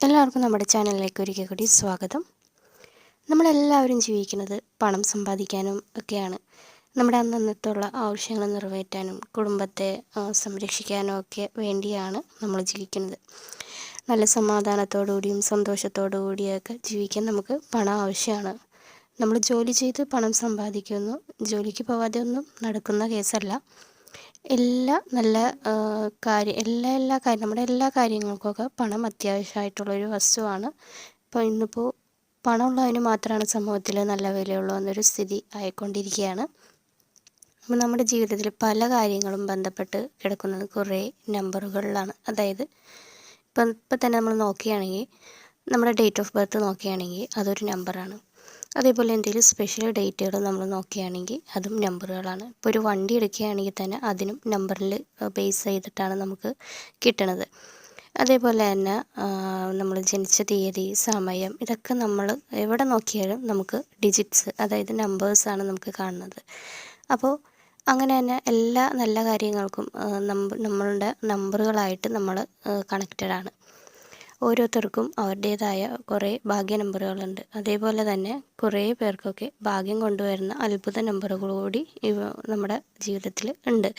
എല്ലാവർക്കും നമ്മുടെ ചാനലിലേക്ക് ഒരിക്കൽ കൂടി സ്വാഗതം. നമ്മളെല്ലാവരും ജീവിക്കുന്നത് പണം സമ്പാദിക്കാനും ഒക്കെയാണ്. നമ്മുടെ അന്നന്നത്തുള്ള ആവശ്യങ്ങൾ നിറവേറ്റാനും കുടുംബത്തെ സംരക്ഷിക്കാനും ഒക്കെ വേണ്ടിയാണ് നമ്മൾ ജീവിക്കുന്നത്. നല്ല സമാധാനത്തോടുകൂടിയും സന്തോഷത്തോടുകൂടിയൊക്കെ സന്തോഷത്തോടു കൂടിയൊക്കെ ജീവിക്കാൻ നമുക്ക് പണം ആവശ്യമാണ്. നമ്മൾ ജോലി ചെയ്ത് പണം സമ്പാദിക്കുന്നു. ജോലിക്ക് പോവാതെ ഒന്നും നടക്കുന്ന കേസല്ല. എല്ലാ നല്ല കാര്യം എല്ലാ എല്ലാ കാര്യം നമ്മുടെ എല്ലാ കാര്യങ്ങൾക്കൊക്കെ പണം അത്യാവശ്യമായിട്ടുള്ളൊരു വസ്തുവാണ്. ഇപ്പോൾ ഇന്നിപ്പോൾ പണമുള്ളതിന് മാത്രമാണ് സമൂഹത്തിൽ നല്ല വിലയുള്ളൂ എന്നൊരു സ്ഥിതി ആയിക്കൊണ്ടിരിക്കുകയാണ് അപ്പോൾ നമ്മുടെ ജീവിതത്തിൽ പല കാര്യങ്ങളും ബന്ധപ്പെട്ട് കിടക്കുന്നത് കുറേ നമ്പറുകളിലാണ്. അതായത് ഇപ്പം ഇപ്പം തന്നെ നമ്മൾ നോക്കുകയാണെങ്കിൽ നമ്മുടെ ഡേറ്റ് ഓഫ് ബർത്ത് നോക്കുകയാണെങ്കിൽ അതൊരു നമ്പറാണ്. അതേപോലെ എന്തെങ്കിലും സ്പെഷ്യൽ ഡേറ്റുകൾ നമ്മൾ നോക്കുകയാണെങ്കിൽ അതും നമ്പറുകളാണ് ഇപ്പോൾ ഒരു വണ്ടി എടുക്കുകയാണെങ്കിൽ തന്നെ അതിനും നമ്പറിൽ ബേസ് ചെയ്തിട്ടാണ് നമുക്ക് കിട്ടണത്. അതേപോലെ തന്നെ നമ്മൾ ജനിച്ച തീയതി സമയം ഇതൊക്കെ നമ്മൾ എവിടെ നോക്കിയാലും നമുക്ക് ഡിജിറ്റ്സ് അതായത് നമ്പേഴ്സാണ് നമുക്ക് കാണുന്നത്. അപ്പോൾ അങ്ങനെ തന്നെ എല്ലാ നല്ല കാര്യങ്ങൾക്കും നമ്മളുടെ നമ്പറുകളായിട്ട് നമ്മൾ കണക്റ്റഡ് ആണ്. ഓരോരുത്തർക്കും അവരുടേതായ കുറേ ഭാഗ്യ നമ്പറുകളുണ്ട്. അതേപോലെ തന്നെ കുറേ പേർക്കൊക്കെ ഭാഗ്യം കൊണ്ടുവരുന്ന അത്ഭുത നമ്പറുകൾ കൂടി ഇവ നമ്മുടെ ജീവിതത്തിൽ ഉണ്ട്.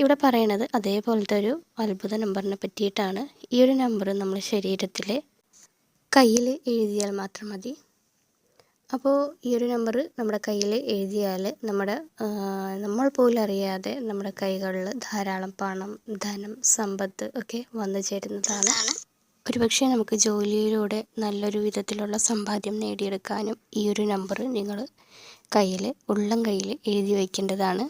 ഇവിടെ പറയണത് അതേപോലത്തെ ഒരു അത്ഭുത നമ്പറിനെ പറ്റിയിട്ടാണ്. ഈ ഒരു നമ്പർ നമ്മൾ ശരീരത്തിൽ കയ്യിൽ എഴുതിയാൽ മാത്രം മതി. അപ്പോൾ ഈ ഒരു നമ്പർ നമ്മുടെ കയ്യിൽ എഴുതിയാൽ നമ്മുടെ നമ്മൾ പോലും അറിയാതെ നമ്മുടെ കൈകളിൽ ധാരാളം പണം ധനം സമ്പത്ത് ഒക്കെ വന്നു ചേരുന്നതാണ്. ഒരുപക്ഷെ നമുക്ക് ജോലിയിലൂടെ നല്ലൊരു വിധത്തിലുള്ള സമ്പാദ്യം നേടിയെടുക്കാനും ഈ ഒരു നമ്പർ നിങ്ങൾ കയ്യിൽ ഉള്ളം കയ്യിൽ എഴുതി വയ്ക്കേണ്ടതാണ്.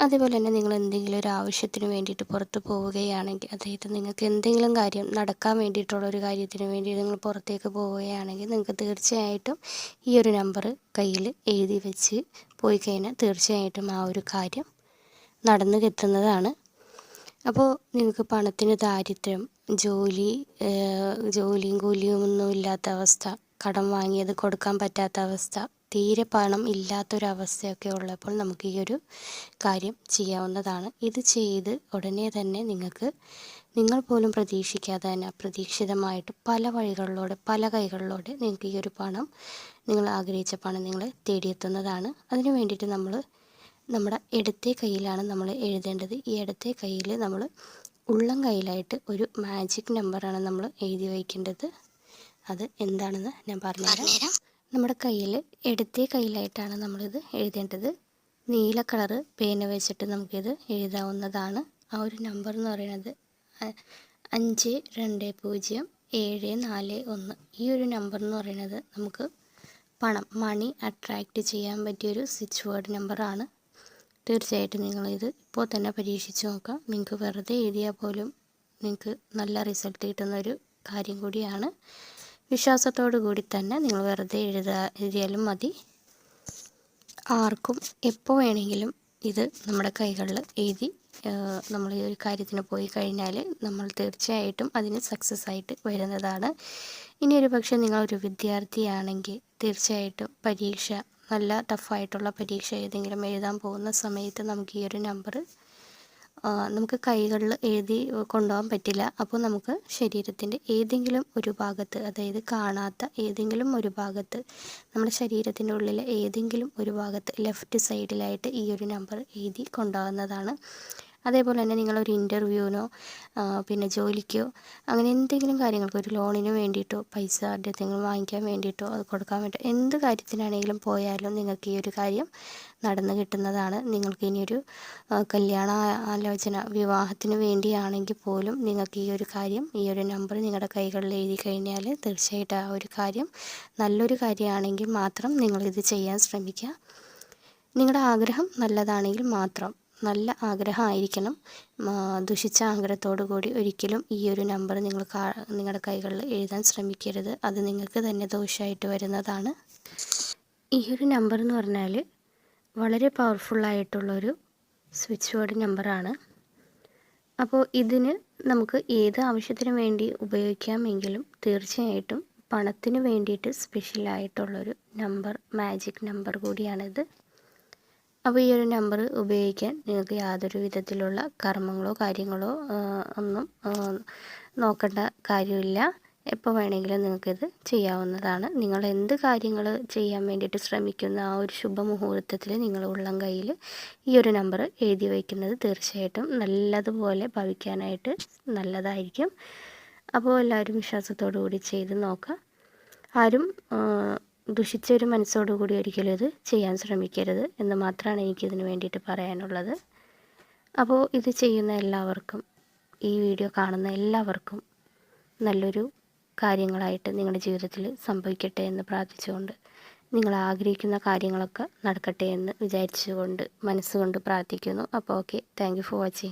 അതുപോലെ തന്നെ നിങ്ങൾ എന്തെങ്കിലും ഒരു ആവശ്യത്തിന് വേണ്ടിയിട്ട് പുറത്ത് പോവുകയാണെങ്കിൽ അതായത് നിങ്ങൾക്ക് എന്തെങ്കിലും കാര്യം നടക്കാൻ വേണ്ടിയിട്ടുള്ള ഒരു കാര്യത്തിന് വേണ്ടി നിങ്ങൾ പുറത്തേക്ക് പോവുകയാണെങ്കിൽ നിങ്ങൾക്ക് തീർച്ചയായിട്ടും ഈ ഒരു നമ്പർ കയ്യിൽ എഴുതി വെച്ച് പോയി കഴിഞ്ഞാൽ തീർച്ചയായിട്ടും ആ ഒരു കാര്യം നടന്നു കെത്തുന്നതാണ് അപ്പോൾ നിങ്ങൾക്ക് പണത്തിന് ദാരിദ്ര്യം ജോലി ജോലിയും കൂലിയും ഒന്നും ഇല്ലാത്ത അവസ്ഥ കടം വാങ്ങിയത് കൊടുക്കാൻ പറ്റാത്ത അവസ്ഥ തീരെ പണം ഇല്ലാത്തൊരവസ്ഥയൊക്കെ ഉള്ളപ്പോൾ നമുക്ക് ഈ ഒരു കാര്യം ചെയ്യാവുന്നതാണ്. ഇത് ചെയ്ത് ഉടനെ തന്നെ നിങ്ങൾക്ക് നിങ്ങൾ പോലും പ്രതീക്ഷിക്കാതെ തന്നെ അപ്രതീക്ഷിതമായിട്ട് പല വഴികളിലൂടെ പല കൈകളിലൂടെ നിങ്ങൾക്ക് ഈ ഒരു പണം നിങ്ങൾ ആഗ്രഹിച്ച പണം നിങ്ങൾ തേടിയെത്തുന്നതാണ്. അതിന് വേണ്ടിയിട്ട് നമ്മൾ നമ്മുടെ ഇടത്തെ കയ്യിലാണ് നമ്മൾ എഴുതേണ്ടത്. ഈ ഇടത്തെ കയ്യിൽ നമ്മൾ ഉള്ളം കയ്യിലായിട്ട് ഒരു മാജിക് നമ്പറാണ് നമ്മൾ എഴുതി വയ്ക്കേണ്ടത്. അത് എന്താണെന്ന് ഞാൻ പറഞ്ഞുതരാം. നമ്മുടെ കയ്യിൽ ഇടത്തെ കയ്യിലായിട്ടാണ് നമ്മളിത് എഴുതേണ്ടത്. നീല കളറ് പേന വെച്ചിട്ട് നമുക്കിത് എഴുതാവുന്നതാണ്. ആ ഒരു നമ്പർ എന്ന് പറയുന്നത് അഞ്ച് രണ്ട് പൂജ്യം ഏഴ് നാല് ഒന്ന്. ഈ ഒരു നമ്പർ എന്ന് പറയുന്നത് നമുക്ക് പണം മണി അട്രാക്റ്റ് ചെയ്യാൻ പറ്റിയൊരു സ്വിച്ച് വേർഡ് നമ്പറാണ് തീർച്ചയായിട്ടും നിങ്ങളിത് ഇപ്പോൾ തന്നെ പരീക്ഷിച്ച് നോക്കാം. നിങ്ങൾക്ക് വെറുതെ എഴുതിയാൽ പോലും നിങ്ങൾക്ക് നല്ല റിസൾട്ട് കിട്ടുന്ന ഒരു കാര്യം കൂടിയാണ്. വിശ്വാസത്തോടു കൂടി തന്നെ നിങ്ങൾ വെറുതെ എഴുതാ എഴുതിയാലും മതി. ആർക്കും എപ്പോൾ വേണമെങ്കിലും ഇത് നമ്മുടെ കൈകളിൽ എഴുതി നമ്മൾ ഈ ഒരു കാര്യത്തിന് പോയി കഴിഞ്ഞാൽ നമ്മൾ തീർച്ചയായിട്ടും അതിന് സക്സസ് ആയിട്ട് വരുന്നതാണ്. ഇനി ഒരു പക്ഷേ നിങ്ങളൊരു വിദ്യാർത്ഥിയാണെങ്കിൽ തീർച്ചയായിട്ടും പരീക്ഷ നല്ല ടഫായിട്ടുള്ള പരീക്ഷ ഏതെങ്കിലും എഴുതാൻ പോകുന്ന സമയത്ത് നമുക്ക് ഈ ഒരു നമ്പർ നമുക്ക് കൈകളിൽ എഴുതി കൊണ്ടുപോകാൻ പറ്റില്ല. അപ്പോൾ നമുക്ക് ശരീരത്തിന്റെ ഏതെങ്കിലും ഒരു ഭാഗത്ത് അതായത് കാണാത്ത ഏതെങ്കിലും ഒരു ഭാഗത്ത് നമ്മുടെ ശരീരത്തിന്റെ ഉള്ളിലെ ഏതെങ്കിലും ഒരു ഭാഗത്ത് ലെഫ്റ്റ് സൈഡിലായിട്ട് ഈ ഒരു നമ്പർ എഴുതി കൊണ്ടുപോകുന്നതാണ് അതേപോലെ തന്നെ നിങ്ങളൊരു ഇന്റർവ്യൂവിനോ പിന്നെ ജോലിക്കോ അങ്ങനെ എന്തെങ്കിലും കാര്യങ്ങൾക്ക് ഒരു ലോണിന് വേണ്ടിയിട്ടോ പൈസ എന്തെങ്കിലും വാങ്ങിക്കാൻ വേണ്ടിയിട്ടോ അത് കൊടുക്കാൻ വേണ്ടി എന്ത് കാര്യത്തിനാണെങ്കിലും പോയാലും നിങ്ങൾക്ക് ഈ ഒരു കാര്യം നടന്നു കിട്ടുന്നതാണ്. നിങ്ങൾക്ക് ഇനിയൊരു കല്യാണ ആലോചന വിവാഹത്തിന് വേണ്ടിയാണെങ്കിൽ പോലും നിങ്ങൾക്ക് ഈ ഒരു കാര്യം ഈ ഒരു നമ്പർ നിങ്ങളുടെ കൈകളിൽ എഴുതി കഴിഞ്ഞാൽ തീർച്ചയായിട്ടും ആ ഒരു കാര്യം നല്ലൊരു കാര്യമാണെങ്കിൽ മാത്രം നിങ്ങളിത് ചെയ്യാൻ ശ്രമിക്കുക. നിങ്ങളുടെ ആഗ്രഹം നല്ലതാണെങ്കിൽ മാത്രം നല്ല ആഗ്രഹമായിരിക്കണം. ദുഷിച്ച ആഗ്രഹത്തോടു കൂടി ഒരിക്കലും ഈ ഒരു നമ്പർ നിങ്ങൾ നിങ്ങളുടെ കൈകളിൽ എഴുതാൻ ശ്രമിക്കരുത്. അത് നിങ്ങൾക്ക് തന്നെ ദോഷമായിട്ട് വരുന്നതാണ്. ഈ ഒരു നമ്പർ എന്ന് പറഞ്ഞാൽ വളരെ പവർഫുള്ളായിട്ടുള്ളൊരു സ്വിച്ച് ബോർഡ് നമ്പറാണ് അപ്പോൾ ഇതിന് നമുക്ക് ഏത് ആവശ്യത്തിന് വേണ്ടി ഉപയോഗിക്കാമെങ്കിലും തീർച്ചയായിട്ടും പണത്തിന് വേണ്ടിയിട്ട് സ്പെഷ്യലായിട്ടുള്ളൊരു നമ്പർ മാജിക് നമ്പർ കൂടിയാണിത്. അപ്പോൾ ഈ ഒരു നമ്പർ ഉപയോഗിക്കാൻ നിങ്ങൾക്ക് യാതൊരു വിധത്തിലുള്ള കർമ്മങ്ങളോ കാര്യങ്ങളോ ഒന്നും നോക്കേണ്ട കാര്യമില്ല. എപ്പോൾ വേണമെങ്കിലും നിങ്ങൾക്കിത് ചെയ്യാവുന്നതാണ്. നിങ്ങൾ എന്ത് കാര്യങ്ങൾ ചെയ്യാൻ വേണ്ടിയിട്ട് ശ്രമിക്കുന്ന ആ ഒരു ശുഭമുഹൂർത്തത്തിൽ നിങ്ങൾ ഉള്ളം കയ്യിൽ ഈ ഒരു നമ്പർ എഴുതി വയ്ക്കുന്നത് തീർച്ചയായിട്ടും നല്ലതുപോലെ ഭവിക്കാനായിട്ട് നല്ലതായിരിക്കും. അപ്പോൾ എല്ലാവരും വിശ്വാസത്തോടു കൂടി ചെയ്ത് നോക്കുക. ആരും ദുഷിച്ചൊരു മനസ്സോടു കൂടി ഒരിക്കലും ഇത് ചെയ്യാൻ ശ്രമിക്കരുത് എന്ന് മാത്രമാണ് എനിക്കിതിന് വേണ്ടിയിട്ട് പറയാനുള്ളത്. അപ്പോൾ ഇത് ചെയ്യുന്ന എല്ലാവർക്കും ഈ വീഡിയോ കാണുന്ന എല്ലാവർക്കും നല്ലൊരു കാര്യങ്ങളായിട്ട് നിങ്ങളുടെ ജീവിതത്തിൽ സംഭവിക്കട്ടെ എന്ന് പ്രാർത്ഥിച്ചുകൊണ്ട് നിങ്ങൾ ആഗ്രഹിക്കുന്ന കാര്യങ്ങളൊക്കെ നടക്കട്ടെ എന്ന് വിചാരിച്ചുകൊണ്ട് മനസ്സുകൊണ്ട് പ്രാർത്ഥിക്കുന്നു. അപ്പോൾ ഓക്കെ താങ്ക് ഫോർ വാച്ചിങ്.